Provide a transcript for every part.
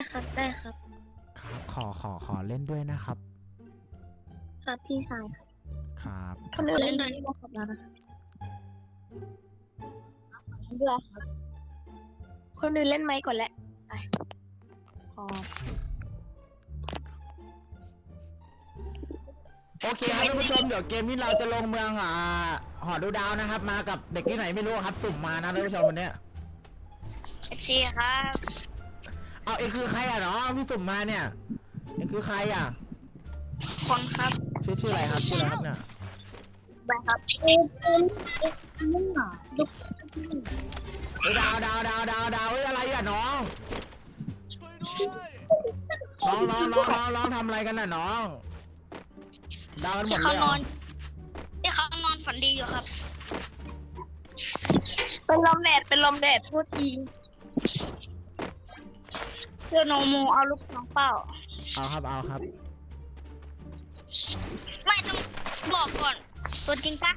ครับได้ครับ ครับขอขอขอเล่นด้วยนะครับ ครับพี่ชายครับครับคนอื่นเล่นหน่อยที่บอกกับเรานะเบื่อครับคนอื่นเล่นไหมก่อนแหละไปพอโอเคครับท่านผู้ชมเดี๋ยวเกมนี้เราจะลงเมืองอ่าหอดูดาวนะครับ มากับเด็กที่ไหนไม่รู้ครับสุ่มมานะท่านผู้ชมวันเนี้ย เอฟซีครับ เอาเอ็งคือใครอะเนาะพี่สุ่มมาเนี่ยเอ็งคือใครอะคนครับชื่อชื่ออะไรครับชื่ออะไรครับเนี่ยไปครับเอ็มเอ็มเอ็มนี่หน่อลูกเฮ้ยดาวดาวดาวดาวดาวเฮ้ยอะไรอะน้องน้องน้องน้องน้องน้องทำอะไรกันน่ะน้องดาวกันหมดที่เลเขายเหนรออนที่เขานอนฝันดีอยู่ครับ เป็นลมแดดเป็นลมแดดพูดที เพื่อนโนโมเอาลูกน้องเป้าเอาครับเอาครับ ไม่ต้องบอกก่อน ตัวจริงปะ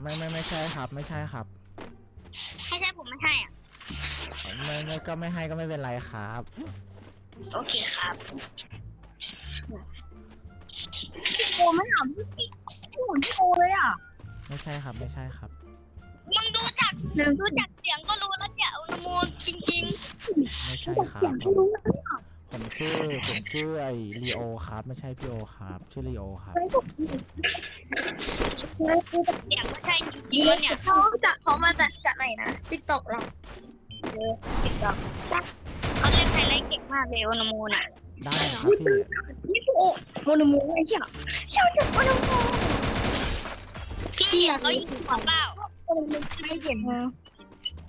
ไม่ไม่ไม่ใช่ครับ ไม่ใช่ครับไม่ใช่ผมไม่ให้อะ ไม่ไม่ก็ไม่ให้ก็ไม่เป็นไรครับ โอเคครับโอไม่ถามพี่พี่เหมือนพี่โอเลยอะ ไม่ใช่ครับไม่ใช่ครับ มึงดูจากดูจากเสียงก็รู้แล้วเนี่ยโอโนโมจริง ไม่ใช่ครับ ผมชื่อผมชื่อไอ้ลีโอครับ ไม่ใช่พี่โอครับ ชื่อลีโอครับ เสียงก็ใช่จริงๆเนี่ยเขาจากเขามาจากจากไหนนะติ๊กต็อกหรอติ๊กต็อกเขาเล่นไทยไลท์เก่งมากเลยโอนโมน่ะได้ครับพี่นี่คือโอโอนโมไอ้เหี้ยเจ้าจากโอนโมพี่เขายิงของเปล่าโอนโมใช่เห็นมั้ย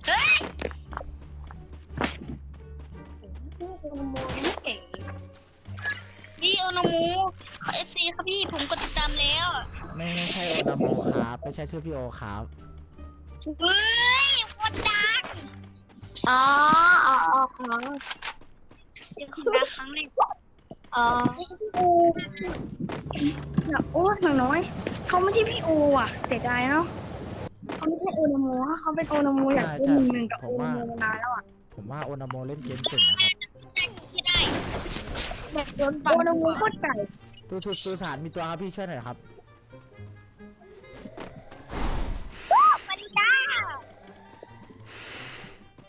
เฮ้ย โอโนโมนี่เก่งพี่โอโนโมเอฟซีครับพี่ผมกดติดตามแล้วไม่ไม่ใช่โอนาโมครับไม่ใช่ชื่อพี่โอครับเฮ้ยคนดังอ๋ออ๋ออ๋ออ๋อเจอคนดังครั้งแรกอ๋อโอ้หนังน้อย เขาไม่ใช่พี่โออะ เสียดายเนาะเขาไม่ใช่โอนาโมถ้าเขาเป็นโอนาโมอยากเป็นหนึ่งหนึ่งกับโอนาโมมานานแล้วอะผมว่าโอนาโมเล่นเกมเก่งนะครับ ไม่ได้แบบโดนโอนาโมโคตรไก่ตู้ตู้ตู้สารมีตัวครับพี่ช่วยหน่อยครับสวัสดีจ้า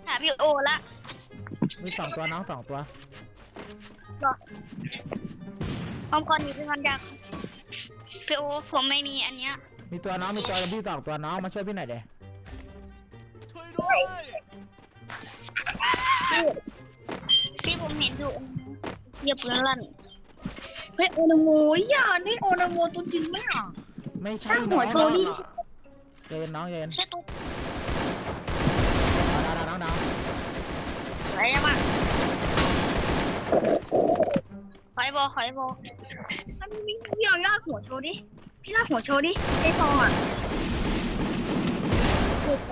หาพี่โอละมีสองตัวน้องสองตัวอมก่อนนี้เป็นคนดังพี่โอผมไม่มีอันเนี้ยมีตัวน้องมีตัวพี่สองตัวน้องมาช่วยพี่หน่อยเด้ที่ ผมเห็นอยู่เหยียบปืนลั่นเฮ้ยโอนาโมอย่านี่โอนาโมตัวจริงไหมอะ ไม่ใช่หัน้อวงโชว์ดิเย็นน้องเย็นช่วยตุ๊กดาวดาวดาวดาวอะไรมาขอยบอขอยบอพี่ลองลากหัวโชว์ดิ พี่ลากหัวโชว์ดิไอซองอะ โอ้โห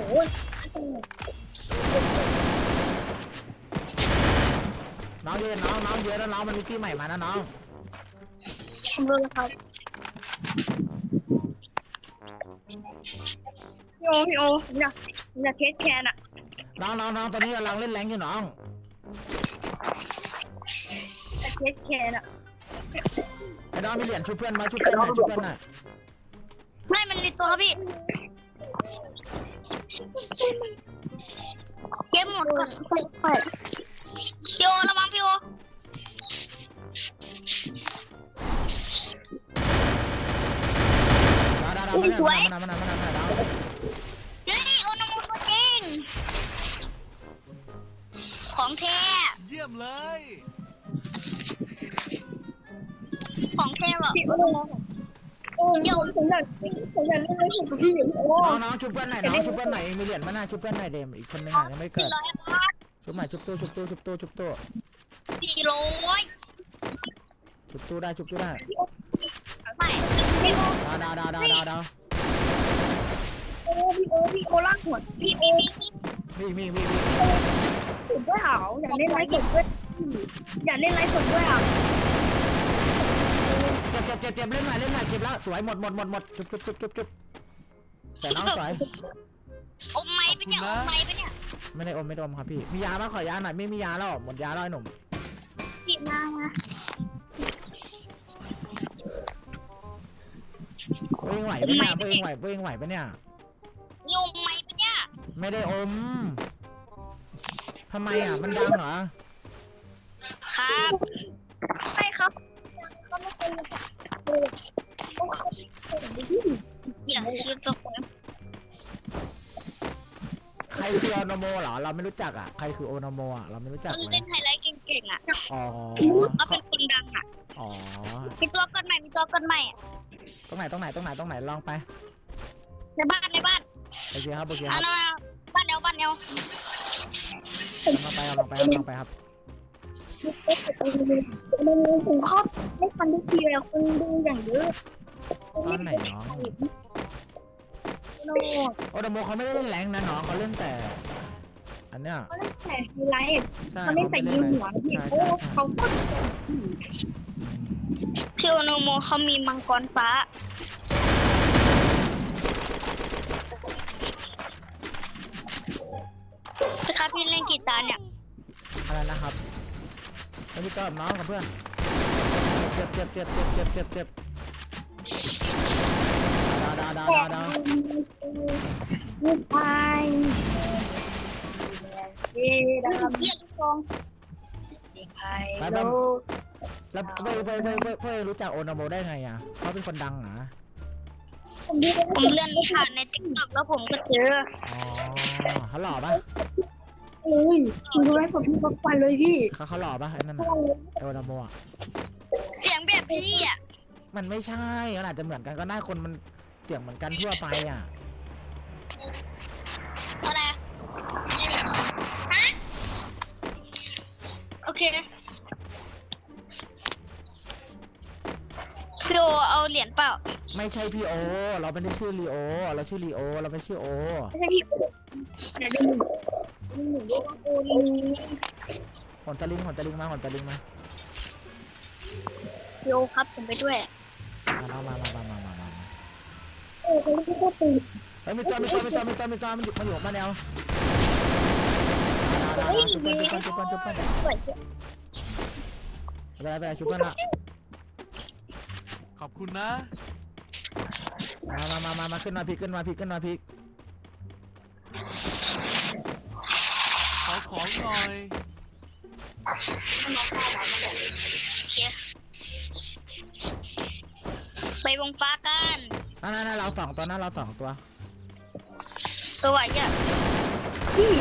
น้องเย็นน้องน้องเยอะแล้วน้องมันมีที่ใหม่มานะน้องผมรู้แล้วครับพี่โอพี่โอผมอยากผมอยากเทสแคนอะน้องน้องน้องตอนนี้กำลังเล่นแรงอยู่น้องอยากเทสแคนอะไอ้น้องมีเหรียญชุบเพื่อนมาชุบเพื่อนหน่อยชุบเพื่อนหน่อยไม่มันในตัวครับพี่เก็บหมดก่อนค่อยๆ พี่โอระวังพี่โอดาวดาวดาวมาหน่อยมาหน่อยมาหน่อยมาหน่อยมาหน่อยดาวเฮ้ยโอนาโมตัวจริงของแท้เยี่ยมเลยของแท้เหรอพี่โอโอ้ยผมอยากผมอยากเล่นเล่นกับพี่อยู่พี่โอน้องน้องชุบเพื่อนหน่อยน้องชุบเพื่อนหน่อยมีเหรียญมาหน้าชุบเพื่อนหน่อยเดมอีกคนนึงอะยังไม่เกิสี่ดร้อยบาท ชุบหน่อยชุบตู้ชุบตู้ชุบตู้ชุบตู้สี่ร้อยชุบตู้ได้ชุบตู้ได้ไม่พี่โอดาวดาวดาวดาวดาวดาวโอ้พี่โอพี่โอลากหัวพี่โอมีมีมีมีสุดด้วยอะอยากเล่นไลฟ์สดด้วยอยากเล่นไลฟ์สดด้วยอะเจ็บเจ็บเจ็บเจ็บเล่นหน่อยเล่นหน่อยเจ็บแล้วสวยหมดหมดหมดหมดจุบจุบจุบจุบจุบแต่น้องสวยอมไม้ปะเนี่ยอมไม้ปะเนี่ย ไม่ได้อมไม่ได้อมครับพี่ มียาปะขอยาหน่อยไม่มียาแล้วหมดยาแล้วไอ้หนุ่มพี่มามาเพื่อนไหวปะเนี่ยเพื่อนไหวเพื่อนไหวปะเนี่ย ยุงไหมปะเนี่ยไม่ได้อมทำไมอะมันดังเหรอ ครับใช่ครับเขาไม่เป็นเขาเขาเป็นพี่อย่าคิดจะคนใค รคือโอโนโมเหรอ เราไม่รู้จักอะ ใครคือโอโนโมอะ เราไม่รู้จักเขาเลเล่ยนไฮไลท์เก่งๆอะอ๋อเขาเป็นคนดังอะ อ๋อ มีตัวกดใหม่ มีตัวกดใหม่อะตรงไหนตรงไหนตรงไหนตรงไหนลองไป ในบ้านในบ้านโอเคครับโอเคคเอารับหน่อยบ้านเดียวบ้านเดียวลองไปเอาลองไปครับลองไปครับมันมีคุณครอบไม่ทันทุกทีเลยคุณดูอย่างเยอะตอนไหนน้อง โน่โอโนโมเขาไม่ได้เล่นแรงนะน้องเขาเล่นแต่ อันเนี้ยเขาเล่นแต่ไฮไลท์ใช่เขาเล่นแต่ยิงหัวพี่ใช่โอ้ใช่ใช่เขาก็พี่โอโนโมเขามีมังกรฟ้า พี่ครับพี่เล่นกีตาร์เนี่ย อะไรนะครับแล้วพี่ก็กับน้องกับเพื่อนเจ็บเจ็บเจ็บเจ็บเจ็บเจ็บเจ็บดาวดาวดาวดาวดาว ลูกไปเจดาเยี่ยลูกซองเด็กไทยโลกแล้วเพื่อนเพื่อนเพื่อนเพื่อนเพื่อนรู้จักโอโนโมได้ไงอะเขาเป็นคนดังเหรอผมดูผมเลื่อนผ่านในติ๊กต็อกแล้วผมก็เจออ๋อเขาหล่อปะเลยคุณดูไลฟ์สดพี่ทุกวันเลยพี่เขาเขาหล่อปะไอ้นั่นน่ะไอ้โอโนโมอะเสียงแบบพี่อะมันไม่ใช่มันอาจจะเหมือนกันก็ได้คนมัน เสียงเหมือนกันทั่วไปอะอะไรอะฮะโอเคพี่โอเอาเหรียญเปล่าไม่ใช่พี่โอ เราไม่ได้ชื่อลีโอ เราชื่อลีโอ เราไม่ชื่อโอ ไม่ใช่พี่เดี๋ยวดูหนึ่งหนึ่งดูว่าโอ้ยหอนตะลิงหอนตะลิงมาหอนตะลิงมาพี่โอครับผมไปด้วย มามามามามามามา โอ้ยเขาก็ตื่นเฮ้ยมีตัวมีตัวมีตัวมีตัวมีตัวมันอยู่มันอยู่มาแนวดาวดาวดาวชุบเพื่อนชุบเพื่อนชุบเพื่อนชุบเพื่อนสวยไปไปไปชุบเพื่อนละขอบคุณนะมามามามามาขึ้นมาพีขึ้นมาพีขึ้นมาพีขอของหน่อยไปวงฟ้ากัน นั่นนั่นเราสองตัวนั่นเราสองตัวตัวไหวอะพี่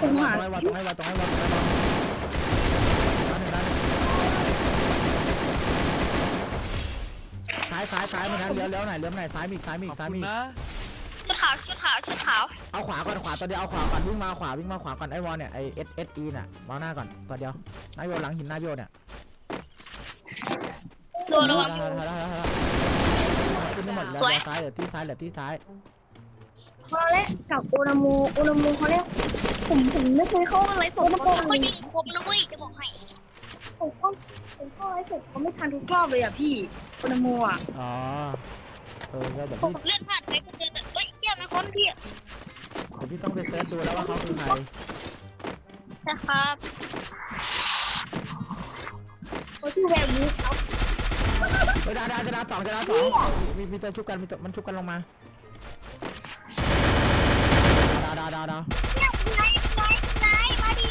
ผตรมงหาไว้ตรงไว้ตรงไว้ตรงไว้ตรงไว้ด้านหนึ่งด้านหนึ่งซ้ายซ้ายซ้ายมันนั้นเลี้ยวเลี้ยวไหนเลี้ยวไหนซ้ายมีซ้ายมีขอบซ้ายคุมีณนะชุดขาวชุดขาวชุดขาวเอาขวาก่อนขวาตัวเดียวเอาขวาก่อนวิ่งมาขวาวิ่งมาขวาก่อนไอ้วอลเนี่ยไอ้เอสเอสอีน่ะมองหน้าก่อนตัวเดียวหน้าโยหลังหินหน้าโยเนี่ยตัวระวังได้ได้ได้ได้ได้ขึ้นได้หมดแล้วสวยเลี้ยวซ้ายเหลือที่ซ้ายเหลือที่ซ้ายเขาเล่นกับโอนามูโอนามูเขาเล่นผมผมไม่เคยเข้าไลฟ์สดมาก่อนเขายิงผมนะเว้ยจะบอกให้ผมเข้าผมเข้าไลฟ์สดเขาไม่ทันทุกรอบเลยอะพี่โอนามูอะอ๋อเออเดี๋ยวผมพี่เลื่อนผ่านไปก็เจอแต่เฮ้ยเชี่ยมันคนพี่เดี๋ยวพี่ต้องไปเซิร์ชดูแล้วว่าเขาคือใครนะครับเขาชื่อแวร์บูฟครับ เฮ้ยดาดาจะดาสองจะดาสองมีมีตัวชุบกันมีตัวมันชุบกันลงมาดาดาดาดาไหนไหนไหนมาดิ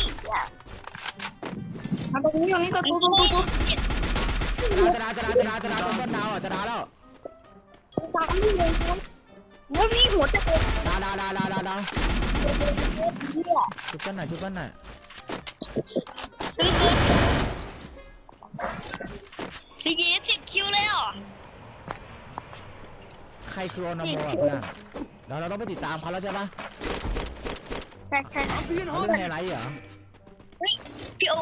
มาตรงนี้ตรงนี้ตัวตัวตัวตัวจะดาจะดาจะดาจะดาจะดาต้นดาวอะจะดาแล้วสามนี่เลยครับว่าพี่หัวจะเป็นดาดาดาดาดาดาเหี้ยชุบกันหน่อยชุบกันหน่อย พี่ยี่สิบคิวเลยเหรอ ใครคือโอนาโมอะเพื่อนเดี๋ยวเราต้องไปติดตามเขาแล้วใช่ปะใช่ใช่ใช่เขาเล่นไฮไลท์เหรอพี่โอ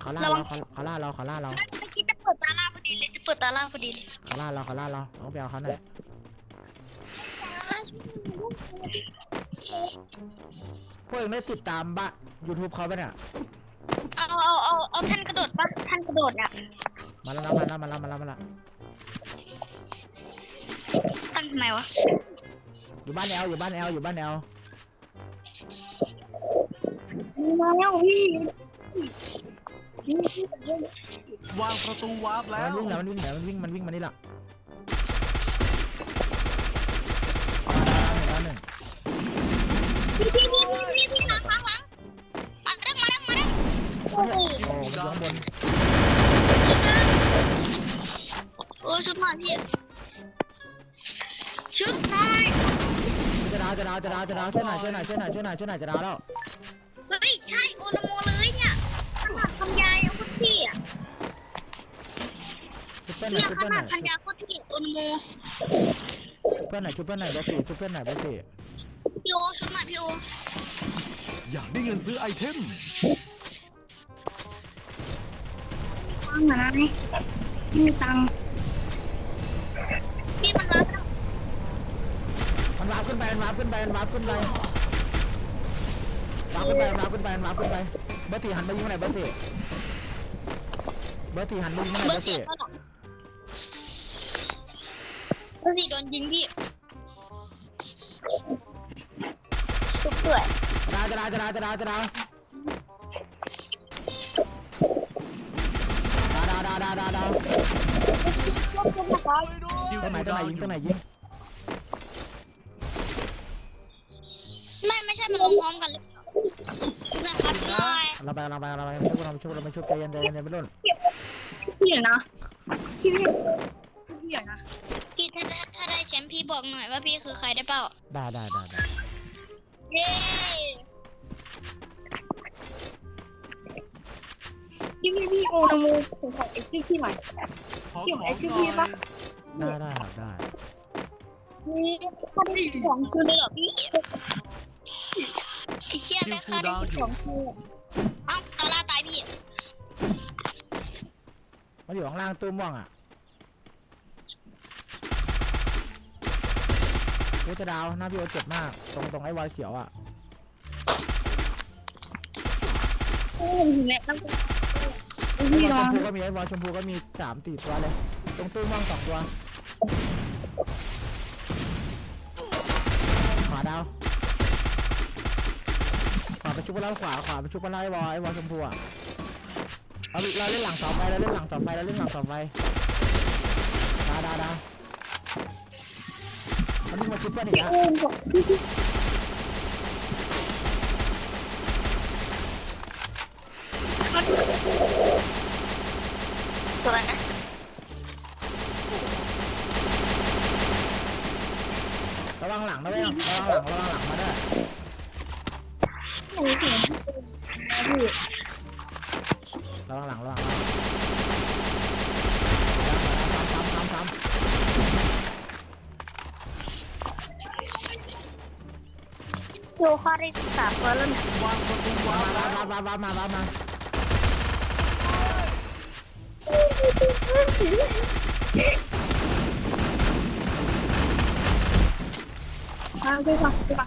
เขาล่าเราเขาเขาล่าเราเขาล่าเราเมื่อกี้จะเปิดตาล่าพอดีเลยจะเปิดตาล่าพอดีเลยเขาล่าเราเขาล่าเราต้องไปเอาเขาหน่อยพวกเองได้ติดตามบะ YouTube เขาปะเนี่ยเอาเอาเอาเอาท่านกระโดดปะท่านกระโดดอะ มาแล้วมาแล้วมาแล้วมาแล้วมาแล้วท่านทำไมวะอยู่บ้านแอลอยู่บ้านแอลอยู่บ้านแอลมาแล้วพี่นี่พี่ผมวางประตูวาร์ปแล้มันววิ่งแล้วมันวิ่งแล้วมันวิ่งมันวิ่งมานี่ละแล้วหนึ่งพี่พี่พี่พี่พี่หลังหลังหลังมาเด้งมาเด้งมาเด้งโอ้โหโอ้ยข้างบน โอ้ชุบหน่อยพี่ ชุบหน่อยจะดาวจะดาวจะดาวจะดาวช่วยหน่อยช่วยหน่อยช่วยหน่อยช่วยหน่อยช่วยหน่อยจะดาวแล้วเฮ้ยใช่โอนาโมเลยเนี่ยขนาดทำยายยังโคตรที่อะชุบเพื่อนหน่อเนี่ยยชุบขเพื่อนหนาน่ดอยพันยาโคตรที่โอนาโมชุบเพื่อนหน่อยชุบเพื่อนหน่อยเบสซี่ชุบเพื่อนหน่อยเบสซี่พี่โอชุบหน่อยพี่โออยากได้เงินซื้อไอเทม ตังค์นะนี่มีตังค์ พี่มันรับมันวาร์ปขึ้นไปมันวาร์ปขึ้นไปมันวาร์ปขึ้นไปวาร์ปขึ้นไปมันวาร์ปขึ้นไปมันวาร์ปขึ้นไปเบสซี่หันมายิงไหน่อยเบสซี่เบสซี่หันมายิงหน่อยเบเบอสร์สี่ซี่เท่าไหร่เบอร์สี่โดนยิงพี่ชุบเปื่อยจะดาวจะดาวจะดาวจะดาวจะดาวดาวดาวดาวดาวดาวคิ วต้นไหนคูต้นดาไหนวอยิงยู่ต้นไหนยิงไม่ไม่ใช่มันลงพร้อมกันเลยนะครับหน่อยเราไปเราไปเราไปช่วยเราไปช่วยเราไปช่วยใจเย็นใจเย็นไม่รุ่นพี่เหรอนะพี่พี่พี่เหรอนะพี่ถ้าได้ถ้าได้แชมป์พี่บอกหน่อยว่าพี่คือใครได้เปล่าได้ได้ได้ได้เย้พี่พี่พี่โอนาโมผมขอเอ็กซ์พี่หน่อยขอเกี่ยวขไอ้องที่หน่พี่อยปะ ได้ได้ครับได้ นี่ถ้าได้สองคืนเลยเหรอพี่ไอ้เหี้ยได้ค่าได้สองคืนเอ้าดอลลาร์ตายพี่มันอยู่ข้างล่างตู้ม่วงอะโอ้จะดาวหน้าพี่โอเจ็บมาก ตรงตรงไอ้วอลเขียวอะโอ้โหแม่ตั้งแต่ไอ้พี่วอลน้อชงมพูก็มีไอ้วอลชมพูก็มีสามสี่ตัวเลย ตรงตู้ม่วงสองตัวขวาดาวขวาไปชุบไปแล้วขวาขวาไปชุบไปแล้วไอ้วอลไอ้วอลชมพูอะเอาเราเล่นหลังเสาไฟเราเล่นหลังเสาไฟเราเล่นหลังเสาไฟดาวดาวดาวมันมึงมาชุบเพื่อนอีกพี่แล้วโอมบอกพี่พี่ตัวนะ ระวังหลังนะเว้ยระวังหลังระวังหลังมาด้วย หนูเสียงพี่ ระวังหลังระวังหลังทำทำทำทำ โยค่าได้สิบสามตัวแล้วเนี่ยวางประตูวาร์ปแล้วมามามามามามาทางพี่ค่ะพี่ค่ะ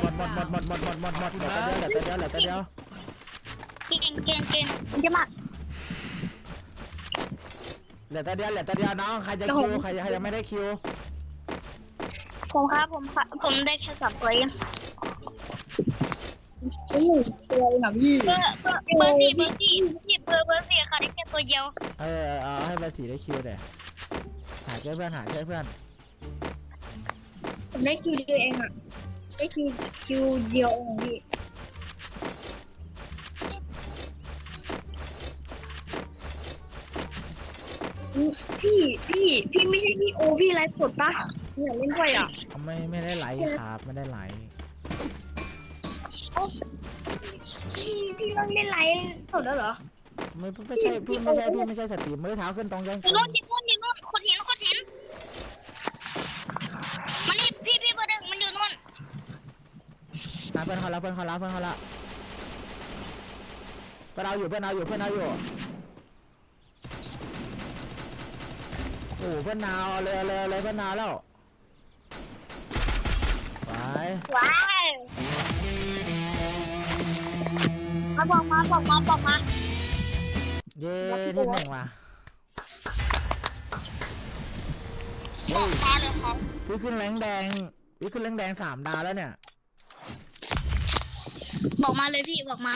หมดหมดหมดหมดหมดหมดหมดหมดเหลือตัวเดียวเหลือตัวเดียวเหลือตัวเดียวเก่งเก่งเก่งมันจะมากเหลือตัวเดียวเหลือตัวเดียวน้องใครจะคิวใครใครยังไม่ได้คิว ผมครับผมครับผมได้แค่สามตัวเองโอ้โหตัวเองอะพี่เบอร์เบอร์เบอร์สี่เบอร์สี่พี่เบอร์เบอร์สี่ค่ะได้แค่ตัวเดียวเออเอาให้เบอร์สี่ได้คิวเดี๋ยหาเพื่อนหาเพื่อนผมได้คิวเดียวเองอะได้คิวคิวเดียวเองพี่พี่พี่พี่ไม่ใช่พี่โอพี่ไลฟ์สดปะ เนี่ยเล่นด้วยอะไม่ไม่ได้ไลค์ครับไม่ได้ไลค์พี่พี่ต้องเล่นไลฟ์สดแล้วเหรอไม่ไม่ใช่พี่ไม่ใช่พี่ไม่ใช่สตรีมมือเท้าขึ้นตรงยังอยู่นู่นอยู่นู่นอยู่นู่นคนเห็นคนเห็นมันนี่พี่พี่เบอร์หนึ่งมันอยู่นู่นหาเพื่อนเขาละเพื่อนเขาละเพื่อนเขาละเพื่อนเอาอยู่เพื่อนเอาอยู่เพื่อนเอาอยู่โอ้เพื่อนนาวเอาเลยเอาเลยเอาเลยเพื่อนนาวแล้วไป ว้าวมาบอกมาบอกมาบอกมาเย้ที่หนึ่งว่ะบอกมาเลยครับพี่ขึ้นแรงแดงพี่ขึ้นแรงแดงสามดาวแล้วเนี่ย บอกมาเลยพี่บอกมา